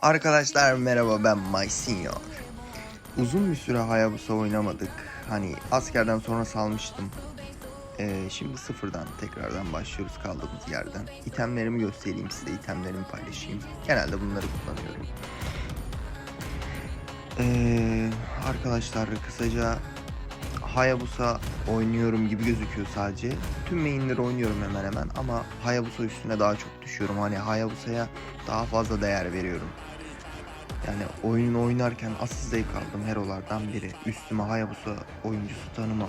Arkadaşlar merhaba ben My. Uzun bir süre Hayabusa oynamadık. Hani askerden sonra salmıştım. Ee, şimdi sıfırdan tekrardan başlıyoruz kaldığımız yerden. İtemlerimi göstereyim size, itemlerimi paylaşayım. Genelde bunları kullanıyorum. Ee, arkadaşlar kısaca Hayabusa oynuyorum gibi gözüküyor sadece. Tüm mainleri oynuyorum hemen hemen ama Hayabusa üstüne daha çok düşüyorum. Hani Hayabusa'ya daha fazla değer veriyorum. Yani oyun oynarken asıl zevk aldım herolardan biri. Üstüme Hayabusa oyuncusu tanımam.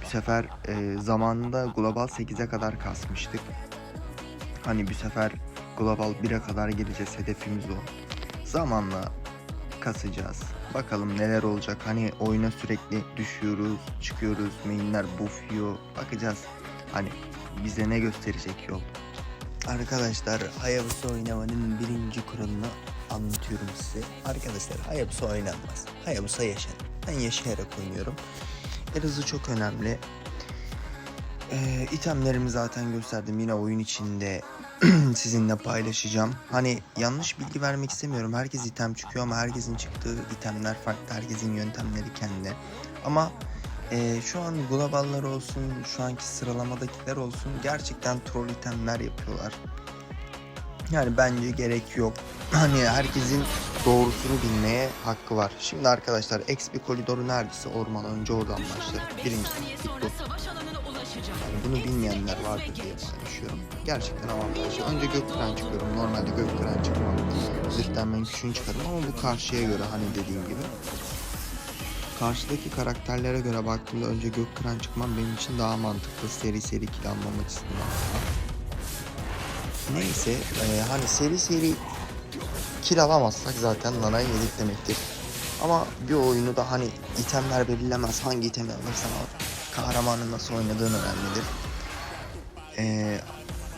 Bir sefer e, zamanında Global 8'e kadar kasmıştık. Hani bir sefer Global 1'e kadar geleceğiz hedefimiz o. Zamanla kasacağız. Bakalım neler olacak. Hani oyuna sürekli düşüyoruz, çıkıyoruz, mainler buff. Bakacağız. Hani bize ne gösterecek yol. Arkadaşlar Hayabusa oynamanın birinci kuralını anlatıyorum size. Arkadaşlar Hayabusa oynanmaz. Hayabusa yaşar. Ben yaşayarak oynuyorum. El hızı çok önemli. Ee, itemlerimi zaten gösterdim yine oyun içinde sizinle paylaşacağım. Hani yanlış bilgi vermek istemiyorum. Herkes item çıkıyor ama herkesin çıktığı itemler farklı. Herkesin yöntemleri kendi. Ama e, şu an globallar olsun, şu anki sıralamadakiler olsun gerçekten troll itemler yapıyorlar. Yani bence gerek yok. Hani herkesin doğrusunu bilmeye hakkı var. Şimdi arkadaşlar XP koridoru neredeyse orman önce oradan başlar. Birinci taktik bunu bilmeyenler vardır diye paylaşıyorum. Gerçekten avantajlı. Önce gökkıran çıkıyorum. Normalde gökkıran çıkmam. Zırhtan ben küçüğünü çıkarım ama bu karşıya göre hani dediğim gibi. Karşıdaki karakterlere göre baktığımda önce gökkıran çıkmam benim için daha mantıklı. Seri seri kill almam açısından. Neyse e, hani seri seri kill alamazsak zaten nanayı yedik demektir. Ama bir oyunu da hani itemler belirlemez. Hangi itemi alırsan al. Kahramanın nasıl oynadığın önemlidir. Ee,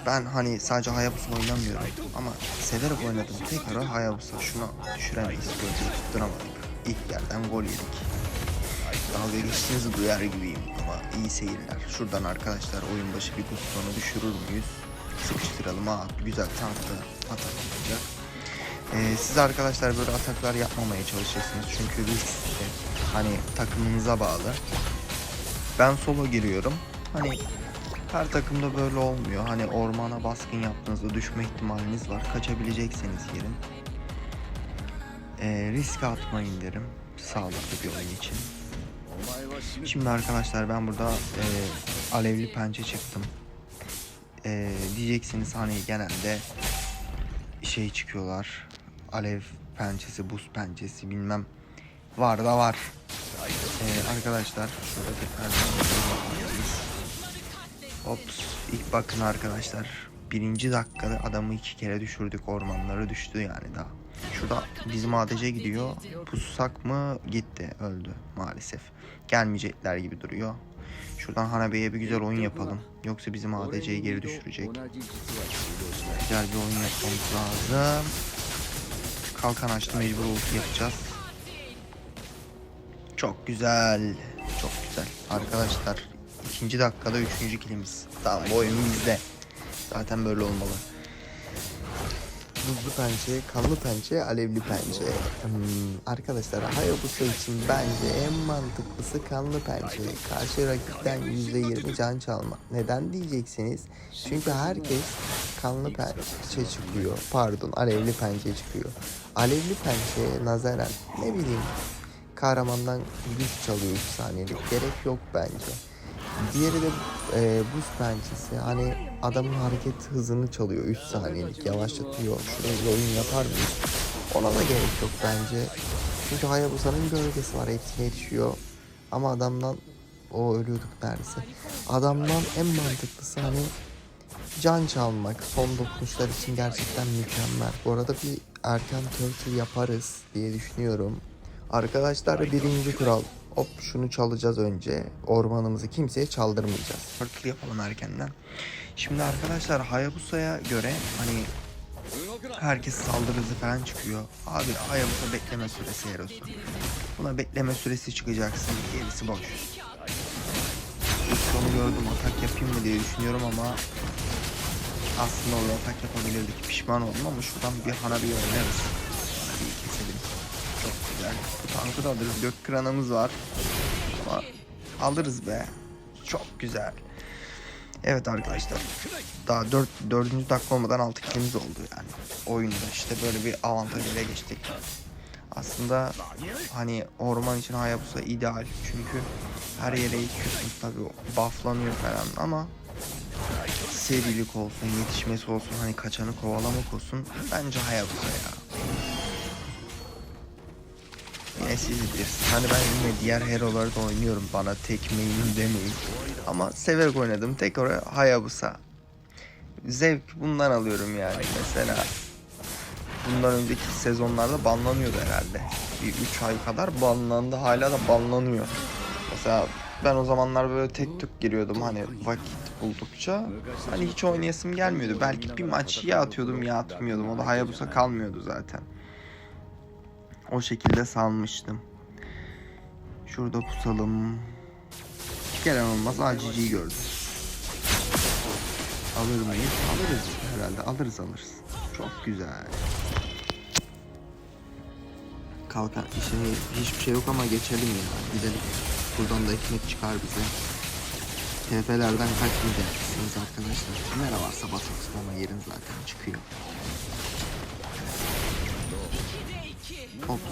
ben hani sadece Hayabusa oynamıyorum ama severek oynadığım tek ara Hayabusa. Şunu düşüremeyiz. Gözü tutturamadık. İlk yerden gol yedik. Dalga geçtiğinizi duyar gibiyim ama iyi seyirler. Şuradan arkadaşlar oyun başı bir Gusto'nu düşürür müyüz? Sıkıştıralım. Aa, güzel tanklı atak yapacak. Ee, siz arkadaşlar böyle ataklar yapmamaya çalışırsınız çünkü risk de hani takımınıza bağlı. Ben solo giriyorum. Hani her takımda böyle olmuyor. Hani ormana baskın yaptığınızda düşme ihtimaliniz var. Kaçabilecekseniz girin. Ee, risk atmayın derim. Sağlıklı bir oyun için. Şimdi arkadaşlar ben burada e, alevli pençe çıktım. E, diyeceksiniz hani genelde şey çıkıyorlar. Alev pençesi, buz pençesi bilmem. Var da var. Ee, arkadaşlar şurada tekrar ilk bakın arkadaşlar. Birinci dakikada adamı iki kere düşürdük ormanları düştü yani daha. Şurada bizim ADC gidiyor. Pussak mı gitti öldü maalesef. Gelmeyecekler gibi duruyor. Şuradan Hanabe'ye bir güzel oyun yapalım. Yoksa bizim ADC'yi geri düşürecek. Güzel bir oyun yapmamız lazım. Kalkan açtı mecbur ulti yapacağız. Çok güzel. Çok güzel. Arkadaşlar ikinci dakikada üçüncü kilimiz. Tamam bu oyun bizde. Zaten böyle olmalı. Buzlu pençe, kanlı pençe, alevli pençe. Hmm, arkadaşlar Hayabusa için bence en mantıklısı kanlı pençe. Karşı rakipten %20 can çalma. Neden diyeceksiniz? Çünkü herkes kanlı pençe çıkıyor. Pardon alevli pençe çıkıyor. Alevli pençeye nazaran ne bileyim kahramandan güç çalıyor 3 saniyelik. Gerek yok bence. Diğeri de e, buz pençesi. Hani adamın hareket hızını çalıyor 3 saniyelik. Yavaşlatıyor. Şuraya oyun yapar mıyız? Ona da gerek yok bence. Çünkü Hayabusa'nın gölgesi var. Hepsine yetişiyor. Ama adamdan o ölüyorduk neredeyse. Adamdan en mantıklısı hani can çalmak. Son dokunuşlar için gerçekten mükemmel. Bu arada bir erken turtle yaparız diye düşünüyorum. Arkadaşlar birinci kural. Hop şunu çalacağız önce. Ormanımızı kimseye çaldırmayacağız. Turtle yapalım erkenden. Şimdi arkadaşlar Hayabusa'ya göre hani herkes saldırı hızı falan çıkıyor. Abi Hayabusa bekleme süresi Erosu. Buna bekleme süresi çıkacaksın. Gerisi boş. İlk sonu gördüm atak yapayım mı diye düşünüyorum ama Aslında orada atak yapabilirdik. Pişman oldum ama şuradan bir hana bir oynarız. Güzel. Tankı da alırız. Gök kranımız var. Ama alırız be. Çok güzel. Evet arkadaşlar. Daha 4 4. dakika olmadan 6 kilimiz oldu yani. Oyunda işte böyle bir avantaj ele geçtik. Aslında hani orman için Hayabusa ideal çünkü her yere yıkıyorsun tabi bufflanıyor falan ama serilik olsun, yetişmesi olsun, hani kaçanı kovalamak olsun bence Hayabusa ya. Yine siz bilirsiniz. Hani ben yine diğer hero'ları da oynuyorum. Bana tek main'im demeyin. Ama severek oynadım. Tek oraya Hayabusa. Zevk bundan alıyorum yani. Mesela bundan önceki sezonlarda banlanıyordu herhalde. Bir 3 ay kadar banlandı. Hala da banlanıyor. Mesela ben o zamanlar böyle tek tük giriyordum hani vakit buldukça. Hani hiç oynayasım gelmiyordu. Belki bir maç ya atıyordum ya atmıyordum. O da Hayabusa kalmıyordu zaten. O şekilde salmıştım. Şurada pusalım. İki kere olmaz ACC'yi gördüm. Alır mıyız? Alırız herhalde. Alırız alırız. Çok güzel. Kalkan işe hiçbir şey yok ama geçelim ya. Gidelim. Buradan da ekmek çıkar bize. TP'lerden kaçmayacaksınız arkadaşlar. Varsa basarsın ama yerin zaten çıkıyor. Ops.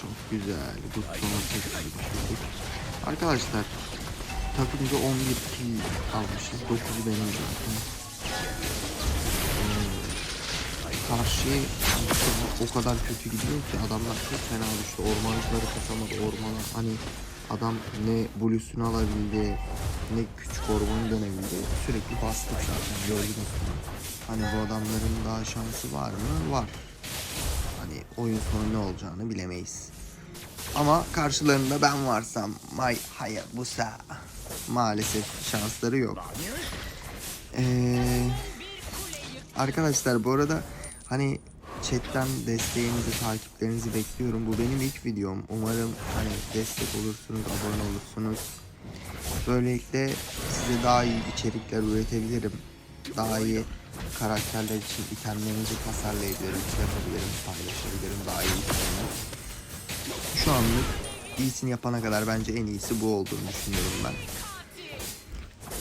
Çok güzel. Tekrar düşürdük. Arkadaşlar takımda 11 kill almışız. 9'u benim zaten. Ee, karşı o kadar kötü gidiyor ki adamlar çok fena düştü. Ormancıları kasamadı. Ormana hani adam ne bluesunu alabildi ne küçük ormanı dönebildi. Sürekli bastık zaten gördünüz? Hani bu adamların daha şansı var mı? Var. Oyun sonu ne olacağını bilemeyiz. Ama karşılarında ben varsam May Hayabusa maalesef şansları yok. Ee, arkadaşlar bu arada hani chatten desteğinizi, takiplerinizi bekliyorum. Bu benim ilk videom. Umarım hani destek olursunuz, abone olursunuz. Böylelikle size daha iyi içerikler üretebilirim. Daha iyi karakterler için itemlerinizi tasarlayabilirim, şey yapabilirim, paylaşabilirim daha iyi itemler. Şu anlık iyisini yapana kadar bence en iyisi bu olduğunu düşünüyorum ben.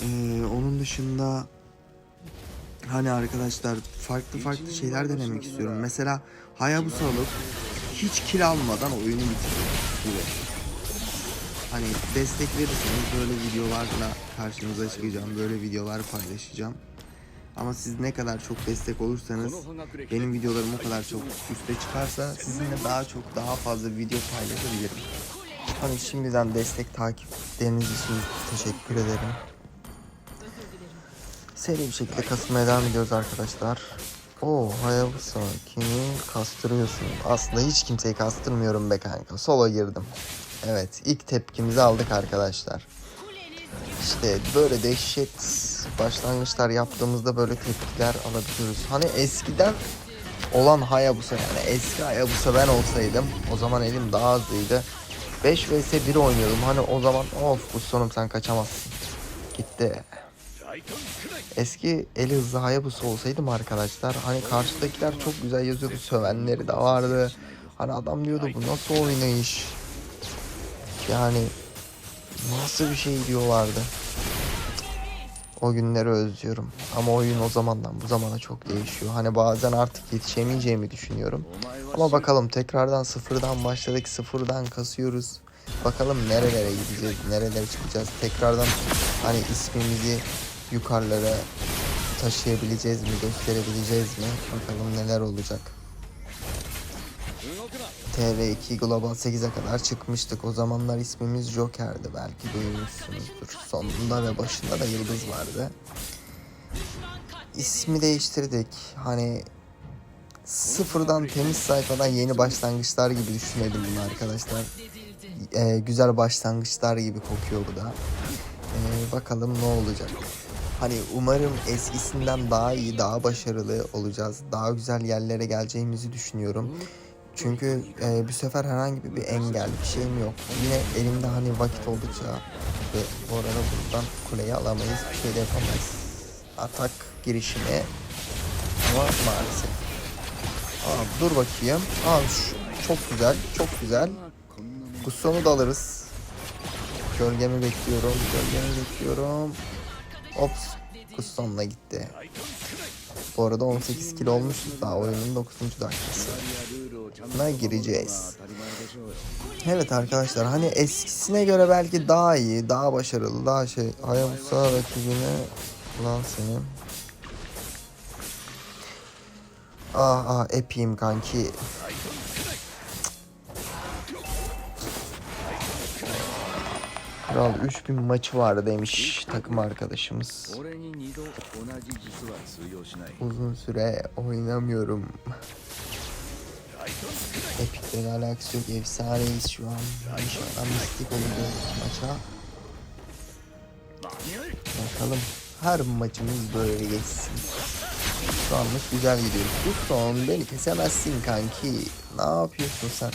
Ee, onun dışında hani arkadaşlar farklı farklı şeyler denemek istiyorum. Mesela Hayabusa alıp hiç kill almadan oyunu bitiriyorum. Hani destek verirseniz böyle videolarla karşınıza çıkacağım. Böyle videolar paylaşacağım. Ama siz ne kadar çok destek olursanız benim videolarım o kadar çok üste çıkarsa sizinle daha çok daha fazla video paylaşabilirim. Hani şimdiden destek takipleriniz için teşekkür ederim. Seri bir şekilde kasılmaya devam ediyoruz arkadaşlar. Oo Hayabusa kimi kastırıyorsun? Aslında hiç kimseyi kastırmıyorum be kanka. Solo girdim. Evet ilk tepkimizi aldık arkadaşlar. İşte böyle dehşet başlangıçlar yaptığımızda böyle tepkiler alabiliyoruz. Hani eskiden olan Hayabusa yani eski Hayabusa ben olsaydım o zaman elim daha hızlıydı. 5 vs 1 oynuyordum. Hani o zaman of bu sonum sen kaçamazsın. Gitti. Eski eli hızlı Hayabusa olsaydım arkadaşlar hani karşıdakiler çok güzel yazıyordu. Sövenleri de vardı. Hani adam diyordu bu nasıl oynayış. Yani nasıl bir şey diyorlardı. O günleri özlüyorum. Ama oyun o zamandan bu zamana çok değişiyor. Hani bazen artık yetişemeyeceğimi düşünüyorum. Ama bakalım tekrardan sıfırdan başladık. Sıfırdan kasıyoruz. Bakalım nerelere gideceğiz, nerelere çıkacağız. Tekrardan hani ismimizi yukarılara taşıyabileceğiz mi, gösterebileceğiz mi? Bakalım neler olacak. TV2 Global 8'e kadar çıkmıştık. O zamanlar ismimiz Joker'di. Belki duymuşsunuzdur. Sonunda ve başında da yıldız vardı. İsmi değiştirdik. Hani sıfırdan temiz sayfadan yeni başlangıçlar gibi düşünelim bunu arkadaşlar. Ee, güzel başlangıçlar gibi kokuyor bu da. Ee, bakalım ne olacak. Hani umarım eskisinden daha iyi, daha başarılı olacağız. Daha güzel yerlere geleceğimizi düşünüyorum. Çünkü e, bu sefer herhangi bir engel, bir şeyim yok. Yine elimde hani vakit oldukça ve bu arada buradan kuleyi alamayız, bir şey de yapamayız. atak girişimi. Ama maalesef. Aa, dur bakayım. Aa, şu- çok güzel. Çok güzel. Gusson'u da alırız. Gölgemi bekliyorum. Gölgemi bekliyorum. Ops. Gusson'la gitti. Bu arada 18 kilo olmuşuz daha oyunun 9. dakikası na gireceğiz. Evet arkadaşlar hani eskisine göre belki daha iyi, daha başarılı, daha şey. Hayabusa rakibine lan senin. Ah ah epiyim kanki. Kral 3000 maçı var demiş takım arkadaşımız. Uzun süre oynamıyorum. Epic'le alakası yok. Efsaneyiz şu an. İnşallah mistik olacağız maça. Bakalım. Her maçımız böyle geçsin. Şu anlık güzel gidiyoruz. Bu son beni kesemezsin kanki. Ne yapıyorsun sen?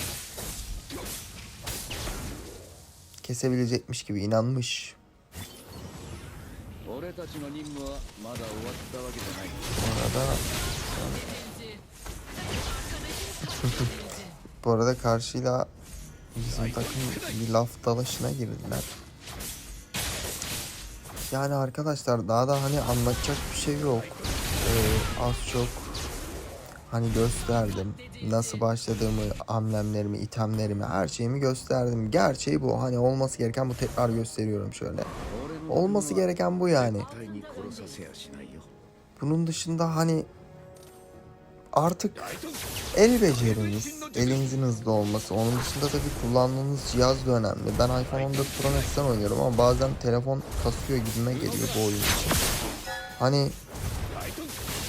Kesebilecekmiş gibi inanmış. 俺 Bu arada karşıyla bizim takım bir laf dalaşına girdiler. Yani arkadaşlar daha da hani anlatacak bir şey yok. Ee, az çok hani gösterdim. Nasıl başladığımı, hamlemlerimi, itemlerimi, her şeyimi gösterdim. Gerçeği bu. Hani olması gereken bu tekrar gösteriyorum şöyle. Olması gereken bu yani. Bunun dışında hani artık el beceriniz, elinizin hızlı olması. Onun dışında tabii kullandığınız cihaz da önemli. Ben iPhone 14 Pro Max'ten oynuyorum ama bazen telefon kasıyor gibime geliyor bu oyun için. Hani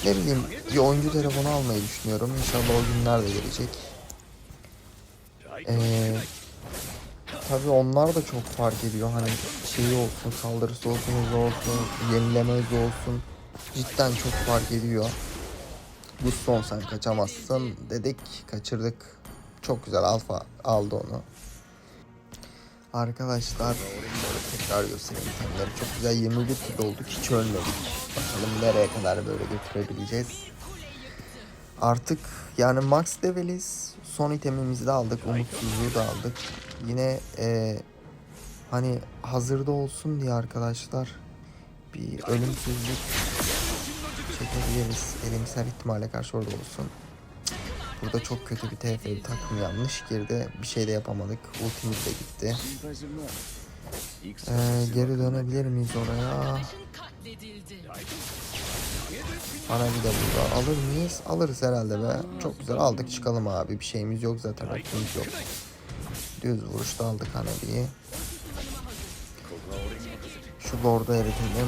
ne bileyim bir oyuncu telefonu almayı düşünüyorum. İnşallah o günler de gelecek. Ee, tabii onlar da çok fark ediyor. Hani şeyi olsun, saldırısı olsun, hızı olsun, yenileme hızı olsun. Cidden çok fark ediyor. Bu son sen kaçamazsın dedik, kaçırdık. Çok güzel alfa aldı onu. Arkadaşlar tekrar göstereyim itemleri. Çok güzel 21 kilo olduk hiç ölmedik. Bakalım nereye kadar böyle götürebileceğiz. Artık yani max leveliz. Son itemimizi de aldık. Umutsuzluğu da aldık. Yine eee, hani hazırda olsun diye arkadaşlar bir ölümsüzlük çekebiliriz. Elimiz her ihtimale karşı orada olsun. Burada çok kötü bir TF'yi takım yanlış girdi. Bir şey de yapamadık. Ultimiz de gitti. Ee, geri dönebilir miyiz oraya? Ana bir de burada. Alır mıyız? Alırız herhalde be. Çok güzel aldık çıkalım abi. Bir şeyimiz yok zaten. Hakkımız yok. Düz vuruşta aldık Hanabi'yi. Şu Lord'u eritelim.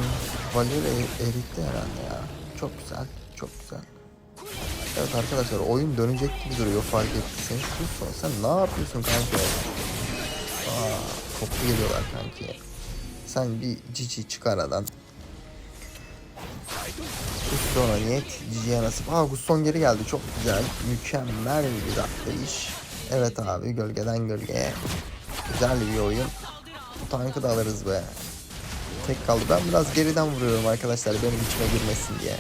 Valir erikti herhalde ya. Çok güzel. Çok güzel. Evet arkadaşlar oyun dönecek gibi duruyor fark. Dur son sen ne yapıyorsun kanki? Aa, toplu geliyorlar kanki. Sen bir cici çık aradan. Guston'a niyet ciciye nasip. Aa Guston geri geldi çok güzel. Mükemmel bir atlayış. Evet abi gölgeden gölgeye. Güzel bir oyun. Bu tankı da alırız be. Tek kaldı. Ben biraz geriden vuruyorum arkadaşlar benim içime girmesin diye.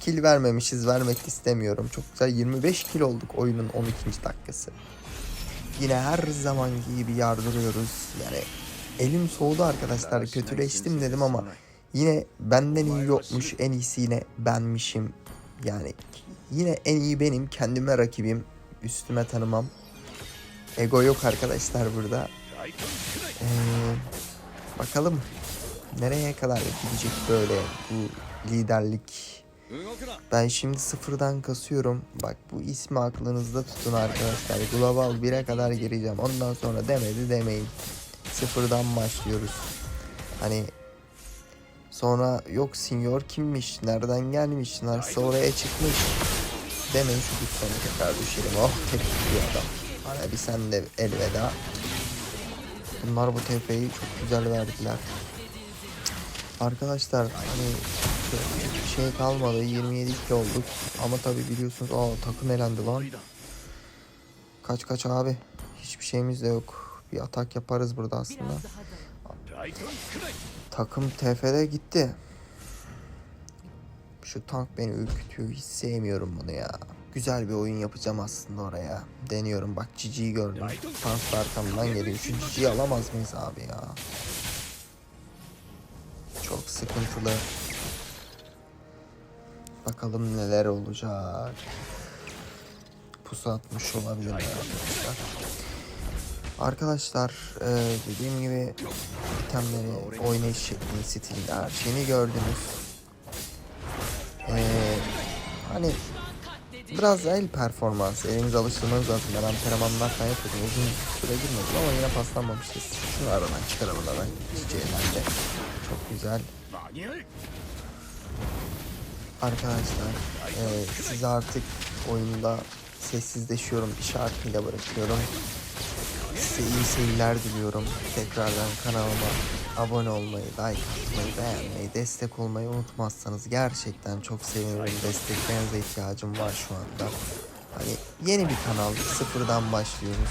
Kill vermemişiz vermek istemiyorum. Çok güzel 25 kill olduk oyunun 12. dakikası. Yine her zamanki gibi yardırıyoruz. Yani elim soğudu arkadaşlar. Kötüleştim dedim ama yine benden iyi yokmuş. En iyisi yine benmişim. Yani yine en iyi benim. Kendime rakibim. Üstüme tanımam. Ego yok arkadaşlar burada. Ee, bakalım nereye kadar gidecek böyle bu liderlik? Ben şimdi sıfırdan kasıyorum. Bak bu ismi aklınızda tutun arkadaşlar. Global 1'e kadar gireceğim. Ondan sonra demedi demeyin. Sıfırdan başlıyoruz. Hani sonra yok senior kimmiş, nereden gelmiş, nasıl oraya çıkmış demeyin şu dükkanı tekrar düşelim. Oh tepki bir adam. Hani bir sen de elveda. Bunlar bu tepeyi çok güzel verdiler. Arkadaşlar hani şey kalmadı. 27 2 olduk. Ama tabi biliyorsunuz aa takım elendi lan. Kaç kaç abi. Hiçbir şeyimiz de yok. Bir atak yaparız burada aslında. Takım TF'de gitti. Şu tank beni ürkütüyor. Hiç sevmiyorum bunu ya. Güzel bir oyun yapacağım aslında oraya. Deniyorum bak Cici'yi gördüm. Tank da arkamdan geliyor. Şu Cici'yi alamaz mıyız abi ya? Sıkıntılı. Bakalım neler olacak. Pusu atmış olabilir arkadaşlar. Arkadaşlar e, dediğim gibi itemleri, oynayış şeklini, stilini, her şeyini gördünüz. E, hani biraz el performansı, elinizi alıştırmanız lazım. Ben antrenmanlar falan yapıyordum. Uzun süre girmedim ama yine paslanmamışız. Şunu aradan çıkaralım da ben. Çiçeğinden Çok güzel. Arkadaşlar e, size artık oyunda sessizleşiyorum işaretiyle bırakıyorum. Size iyi seyirler diliyorum. Tekrardan kanalıma abone olmayı, like atmayı, beğenmeyi, destek olmayı unutmazsanız gerçekten çok sevinirim. Desteklerinize ihtiyacım var şu anda. Hani yeni bir kanal, sıfırdan başlıyoruz.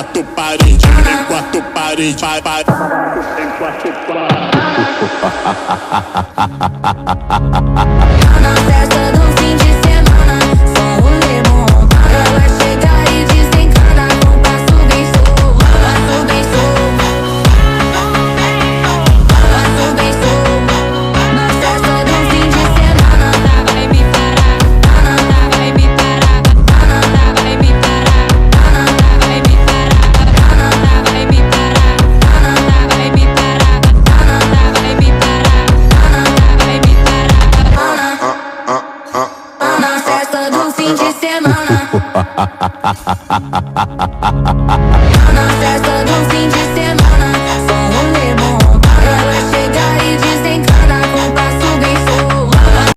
quatro, em quatro paredes, em quatro paredes, vai, vai, em quatro paredes.